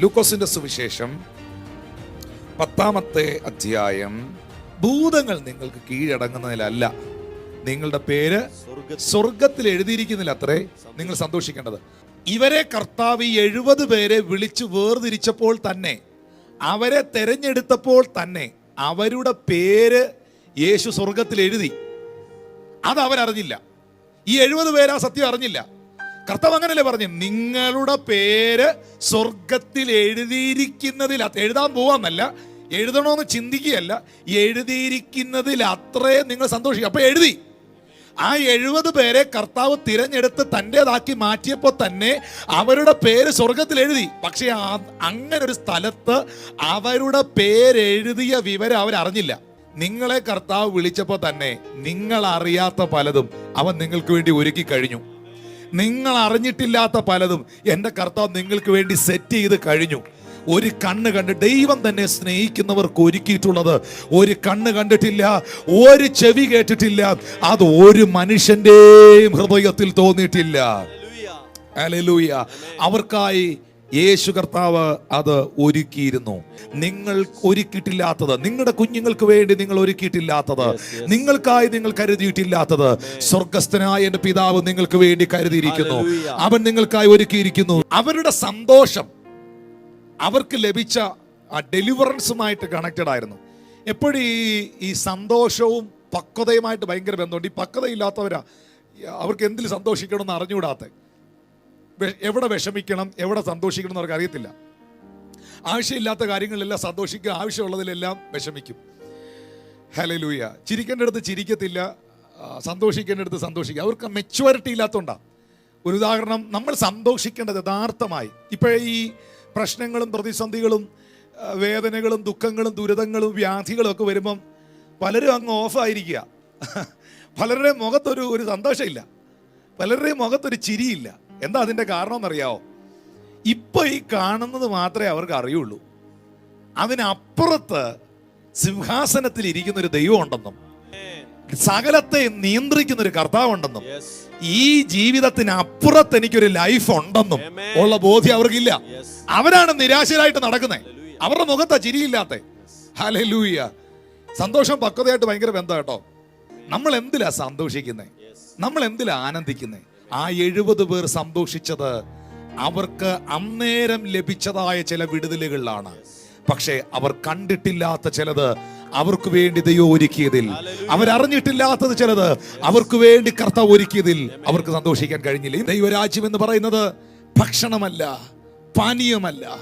ലൂക്കോസിന്റെ സുവിശേഷം പത്താമത്തെ അധ്യായം. ഭൂതങ്ങൾ നിങ്ങൾക്ക് കീഴടങ്ങുന്നതിലല്ല. നിങ്ങളുടെ പേര് സ്വർഗത്തിൽ എഴുതിയിരിക്കുന്നില്ല അത്രേ നിങ്ങൾ സന്തോഷിക്കേണ്ടത്. ഇവരെ കർത്താവ് ഈ എഴുപത് പേരെ വിളിച്ചു വേർതിരിച്ചപ്പോൾ തന്നെ അവരെ തെരഞ്ഞെടുത്തപ്പോൾ തന്നെ അവരുടെ പേര് യേശു സ്വർഗത്തിൽ എഴുതി. അത് ഈ എഴുപത് പേര് ആ സത്യം അറിഞ്ഞില്ല. കർത്താവ് അങ്ങനല്ലേ പറഞ്ഞു നിങ്ങളുടെ പേര് സ്വർഗത്തിൽ എഴുതിയിരിക്കുന്നതിൽ എഴുതാൻ പോവാന്നല്ല എഴുതണമെന്ന് ചിന്തിക്കുകയല്ല എഴുതിയിരിക്കുന്നതിൽ അത്രയും നിങ്ങൾ സന്തോഷിക്കും. അപ്പൊ എഴുതി. ആ എഴുപത് പേരെ കർത്താവ് തിരഞ്ഞെടുത്ത് തന്റെതാക്കി മാറ്റിയപ്പോൾ തന്നെ അവരുടെ പേര് സ്വർഗത്തിൽ എഴുതി. പക്ഷേ അങ്ങനെ ഒരു സ്ഥലത്ത് അവരുടെ പേരെഴുതിയ വിവരം അവരറിഞ്ഞില്ല നിങ്ങളെ കർത്താവ് വിളിച്ചപ്പോൾ തന്നെ നിങ്ങൾ അറിയാത്ത പലതും അവൻ നിങ്ങൾക്ക് വേണ്ടി ഒരുക്കി കഴിഞ്ഞു. നിങ്ങൾ അറിഞ്ഞിട്ടില്ലാത്ത പലതും എന്റെ കർത്താവ് നിങ്ങൾക്ക് വേണ്ടി സെറ്റ് ചെയ്ത് കഴിഞ്ഞു. ഒരു കണ്ണ് കണ്ട് ദൈവം തന്നെ സ്നേഹിക്കുന്നവർക്ക് ഒരുക്കിയിട്ടുള്ളത് ഒരു കണ്ണ് കണ്ടിട്ടില്ല ഒരു ചെവി കേട്ടിട്ടില്ല അത് ഒരു മനുഷ്യന്റെയും ഹൃദയത്തിൽ തോന്നിയിട്ടില്ല. അവർക്കായി യേശു കർത്താവ് അത് ഒരുക്കിയിരുന്നു. നിങ്ങൾ ഒരുക്കിയിട്ടില്ലാത്തത് നിങ്ങളുടെ കുഞ്ഞുങ്ങൾക്ക് വേണ്ടി നിങ്ങൾ ഒരുക്കിയിട്ടില്ലാത്തത് നിങ്ങൾക്കായി നിങ്ങൾ കരുതിയിട്ടില്ലാത്തത് സ്വർഗസ്ഥനായ എന്റെ പിതാവ് നിങ്ങൾക്ക് വേണ്ടി കരുതിയിരിക്കുന്നു. അവൻ നിങ്ങൾക്കായി ഒരുക്കിയിരിക്കുന്നു. അവരുടെ സന്തോഷം അവർക്ക് ലഭിച്ച ആ ഡെലിവറൻസുമായിട്ട് കണക്റ്റഡ് ആയിരുന്നു. എപ്പോഴും ഈ ഈ സന്തോഷവും പക്വതയുമായിട്ട് ഭയങ്കര ബന്ധമുണ്ട്. ഈ പക്വതയില്ലാത്തവരാ. അവർക്ക് എന്തിൽ സന്തോഷിക്കണമെന്ന് അറിഞ്ഞുകൂടാത്ത. വെ- എവിടെ വിഷമിക്കണം എവിടെ സന്തോഷിക്കണം എന്ന് അവർക്ക് അറിയത്തില്ല. ആവശ്യമില്ലാത്ത കാര്യങ്ങളിലെല്ലാം സന്തോഷിക്കുക ആവശ്യമുള്ളതിലെല്ലാം വിഷമിക്കും. ഹലലൂയ ചിരിക്കേണ്ടടുത്ത് ചിരിക്കത്തില്ല സന്തോഷിക്കേണ്ടടുത്ത് സന്തോഷിക്കുക. അവർക്ക് മെച്യൂരിറ്റി ഇല്ലാത്തതുകൊണ്ടാണ് ഒരു ഉദാഹരണം നമ്മൾ സന്തോഷിക്കേണ്ടത് യഥാർത്ഥമായി. ഇപ്പോഴേ ഈ പ്രശ്നങ്ങളും പ്രതിസന്ധികളും വേദനകളും ദുഃഖങ്ങളും ദുരിതങ്ങളും വ്യാധികളും ഒക്കെ വരുമ്പം പലരും അങ്ങ് ഓഫായിരിക്കുക പലരുടെയും മുഖത്തൊരു ഒരു സന്തോഷമില്ല. പലരുടെയും മുഖത്തൊരു ചിരിയില്ല. എന്താ അതിന്റെ കാരണം എന്നറിയാവോ ഇപ്പൊ ഈ കാണുന്നത് മാത്രമേ അവർക്ക് അറിയുള്ളൂ. അതിനപ്പുറത്ത് സിംഹാസനത്തിൽ ഇരിക്കുന്ന ഒരു ദൈവം ഉണ്ടെന്നും സകലത്തെ നിയന്ത്രിക്കുന്ന ഒരു കർത്താവുണ്ടെന്നും ഈ ജീവിതത്തിന് അപ്പുറത്ത് എനിക്കൊരു ലൈഫ് ഉണ്ടെന്നും ഉള്ള ബോധ്യം അവർക്കില്ല. അവരാണ് നിരാശരായിട്ട് നടക്കുന്നത് അവരുടെ മുഖത്താ ചിരിയില്ലാത്ത. ഹലലൂയ സന്തോഷം പക്വതയായിട്ട് ഭയങ്കര ബന്ധം കേട്ടോ. നമ്മൾ എന്തിലാ സന്തോഷിക്കുന്നത് നമ്മൾ എന്തിലാ ആനന്ദിക്കുന്നത് ആ എഴുപത് പേർ സന്തോഷിച്ചത് അവർക്ക് അന്നേരം ലഭിച്ചതായ ചില വിടുതലുകളിലാണ്. പക്ഷേ അവർ കണ്ടിട്ടില്ലാത്ത ചിലത് അവർക്ക് വേണ്ടി ദൈവം ഒരുക്കിയതിൽ. അവരറിഞ്ഞിട്ടില്ലാത്തത് ചിലത് അവർക്ക് വേണ്ടി കർത്താവ് ഒരുക്കിയതിൽ അവർക്ക് സന്തോഷിക്കാൻ കഴിഞ്ഞില്ല. ദൈവരാജ്യം എന്ന് പറയുന്നത് ഭക്ഷണമല്ല പാനീയമല്ല.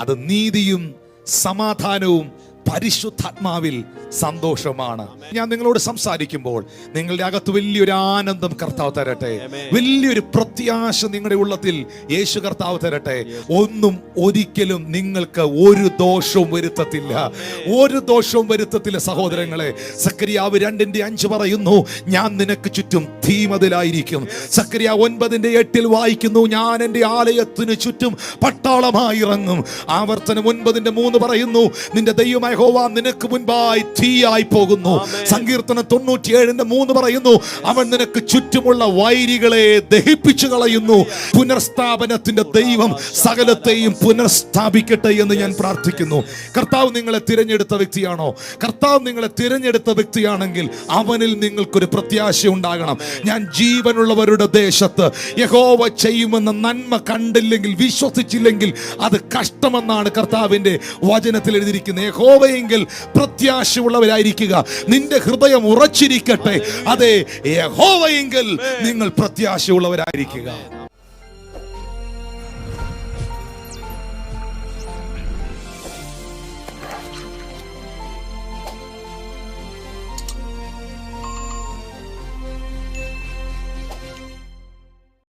അത് നീതിയും സമാധാനവും പരിശുദ്ധാത്മാവിൽ സന്തോഷമാണ്. ഞാൻ നിങ്ങളോട് സംസാരിക്കുമ്പോൾ നിങ്ങളുടെ അകത്ത് വലിയൊരു ആനന്ദം കർത്താവ് തരട്ടെ. വലിയൊരു പ്രത്യാശ നിങ്ങളുടെ ഉള്ളത്തിൽ യേശു കർത്താവ് തരട്ടെ. ഒന്നും ഒരിക്കലും നിങ്ങൾക്ക് ഒരു ദോഷവും വരുത്തത്തില്ല. ഒരു ദോഷവും വരുത്തത്തില്ല സഹോദരങ്ങളെ. സക്രിയാവ് രണ്ടിന്റെ അഞ്ച് പറയുന്നു ഞാൻ നിനക്ക് ചുറ്റും ധീമതിലായിരിക്കും. സക്രിയ ഒൻപതിന്റെ എട്ടിൽ വായിക്കുന്നു ഞാൻ എന്റെ ആലയത്തിന് ചുറ്റും പട്ടാളമായി ഇറങ്ങും. ആവർത്തനം ഒൻപതിന്റെ മൂന്ന് പറയുന്നു നിന്റെ ദൈവമായ ഹോവ നിനക്ക് മുൻപായി തീയായി പോകുന്നു. സങ്കീർത്തനം തൊണ്ണൂറ്റിയേഴിന്റെ മൂന്ന് പറയുന്നു അവൻ നിനക്ക് ചുറ്റുമുള്ള വൈരികളെ ദഹിപ്പിച്ചു കളയുന്നു. പുനർസ്ഥാപനത്തിന്റെ ദൈവം സകലത്തെയും പുനഃസ്ഥാപിക്കട്ടെ എന്ന് ഞാൻ പ്രാർത്ഥിക്കുന്നു. കർത്താവ് നിങ്ങളെ തിരഞ്ഞെടുത്ത വ്യക്തിയാണോ? കർത്താവ് നിങ്ങളെ തിരഞ്ഞെടുത്ത വ്യക്തിയാണെങ്കിൽ അവനിൽ നിങ്ങൾക്കൊരു പ്രത്യാശ ഉണ്ടാകണം. ഞാൻ ജീവനുള്ളവരുടെ ദേശത്ത് യഹോവ ചെയ്യുമെന്ന നന്മ കണ്ടില്ലെങ്കിൽ വിശ്വസിച്ചില്ലെങ്കിൽ അത് കഷ്ടമെന്നാണ് കർത്താവിന്റെ വചനത്തിൽ എഴുതിയിരിക്കുന്നത്. യഹോവയെങ്കിൽ പ്രത്യാശയുള്ളവരായിരിക്കുക. നിന്റെ ഹൃദയം ഉറച്ചിരിക്കട്ടെ. അതെ യഹോവയെങ്കിൽ നിങ്ങൾ പ്രത്യാശയുള്ളവരായിരിക്കുക.